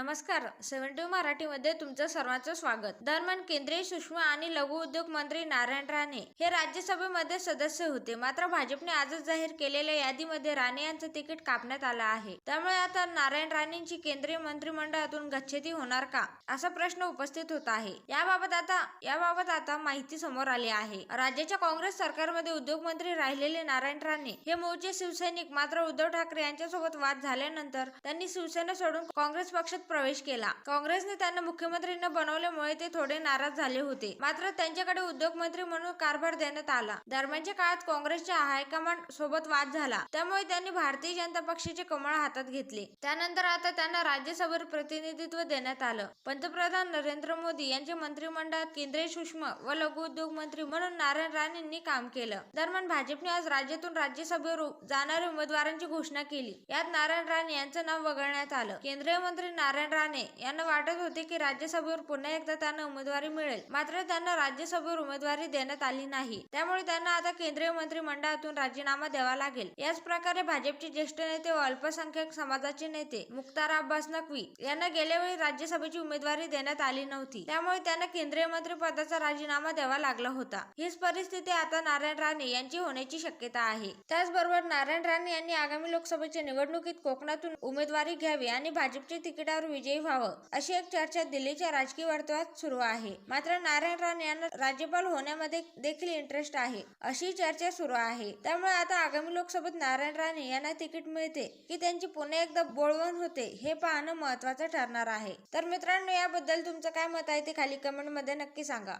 नमस्कार. सेव्हन्टी मराठीमध्ये तुमचं सर्वांचं स्वागत. दरम्यान केंद्रीय सूक्ष्म आणि लघु उद्योग मंत्री नारायण राणे हे राज्यसभेमध्ये सदस्य होते. मात्र भाजपने आजच जाहीर केलेल्या यादीमध्ये राणे यांचं तिकीट कापण्यात आलं आहे. त्यामुळे आता नारायण राणेंची केंद्रीय मंत्रिमंडळातून गच्छती होणार का? असा प्रश्न उपस्थित होत आहे. याबाबत आता याबाबत आता माहिती समोर आली आहे. राज्याच्या काँग्रेस सरकारमध्ये उद्योगमंत्री राहिलेले नारायण राणे हे मूळचे शिवसैनिक मात्र उद्धव ठाकरे यांच्यासोबत वाद झाल्यानंतर त्यांनी शिवसेना सोडून काँग्रेस पक्षात प्रवेश केला. काँग्रेसने त्यांना मुख्यमंत्री न बनवल्यामुळे ते थोडे नाराज झाले होते. मात्र त्यांच्याकडे उद्योगमंत्री म्हणून कारभार देण्यात आला. दरम्यानच्या काळात काँग्रेसच्या हायकमांड सोबत वाद झाला. त्यामुळे त्यांनी भारतीय जनता पक्षाचे कमळ हातात घेतले. त्यानंतर आता त्यांना राज्यसभेवर प्रतिनिधित्व देण्यात आलं. पंतप्रधान नरेंद्र मोदी यांच्या मंत्रिमंडळात केंद्रीय सूक्ष्म व लघु उद्योग मंत्री म्हणून नारायण राणेंनी काम केलं. दरम्यान भाजपने आज राज्यातून राज्यसभेवर जाणाऱ्या उमेदवारांची घोषणा केली. यात नारायण राणे यांचं नाव वगळण्यात आलं. केंद्रीय मंत्री नारायण नारायण राणे यांना वाटत होते की राज्यसभेवर पुन्हा एकदा त्यांना उमेदवारी मिळेल. मात्र त्यांना राज्यसभेवर उमेदवारी देण्यात आली नाही. त्यामुळे त्यांना आता केंद्रीय मंत्रिमंडळातून राजीनामा द्यावा लागेल. याच प्रकारे भाजपचे ज्येष्ठ नेते व अल्पसंख्याक समाजाचे नेते मुख्तार अब्बास नक्वी यांना गेल्या वेळी राज्यसभेची उमेदवारी देण्यात आली नव्हती. त्यामुळे त्यांना केंद्रीय मंत्री पदाचा राजीनामा द्यावा लागला होता. हीच परिस्थिती आता नारायण राणे यांची होण्याची शक्यता आहे. त्याचबरोबर नारायण राणे यांनी आगामी लोकसभेच्या निवडणुकीत कोकणातून उमेदवारी घ्यावी आणि भाजपच्या तिकिटावर विजयी व्हावं अशी एक चर्चा दिल्लीच्या राजकीय वर्तुळात सुरू आहे. मात्र नारायण राणे यांना राज्यपाल होण्यामध्ये देखील इंटरेस्ट आहे अशी चर्चा सुरू आहे. त्यामुळे आता आगामी लोकसभेत नारायण राणे यांना तिकीट मिळते की त्यांची पुन्हा एकदा बोळवण होते हे पाहणं महत्वाचं ठरणार आहे. तर मित्रांनो याबद्दल तुमचं काय मत आहे ते खाली कमेंटमध्ये नक्की सांगा.